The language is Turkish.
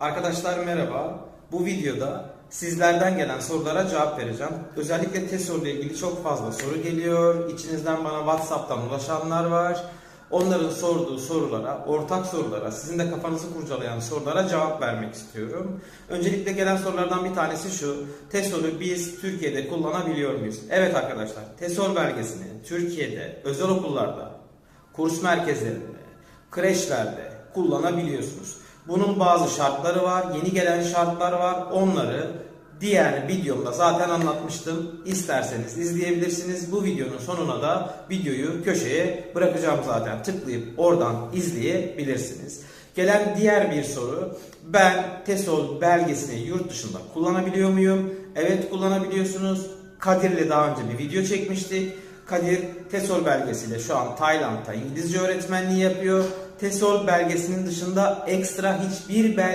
Arkadaşlar merhaba. Bu videoda sizlerden gelen sorulara cevap vereceğim. Özellikle TESOL ile ilgili çok fazla soru geliyor. İçinizden bana WhatsApp'tan ulaşanlar var. Onların sorduğu sorulara, ortak sorulara, sizin de kafanızı kurcalayan sorulara cevap vermek istiyorum. Öncelikle gelen sorulardan bir tanesi şu. TESOL'ü biz Türkiye'de kullanabiliyor muyuz? Evet arkadaşlar, TESOL belgesini Türkiye'de özel okullarda, kurs merkezlerinde, kreşlerde kullanabiliyorsunuz. Bunun bazı şartları var, yeni gelen şartlar var. Onları diğer videomda zaten anlatmıştım. İsterseniz izleyebilirsiniz. Bu videonun sonuna da videoyu köşeye bırakacağım zaten. Tıklayıp oradan izleyebilirsiniz. Gelen diğer bir soru. Ben TESOL belgesini yurt dışında kullanabiliyor muyum? Evet kullanabiliyorsunuz. Kadir'le daha önce bir video çekmiştik. Kadir TESOL belgesiyle şu an Tayland'da İngilizce öğretmenliği yapıyor. TESOL belgesinin dışında ekstra hiçbir belge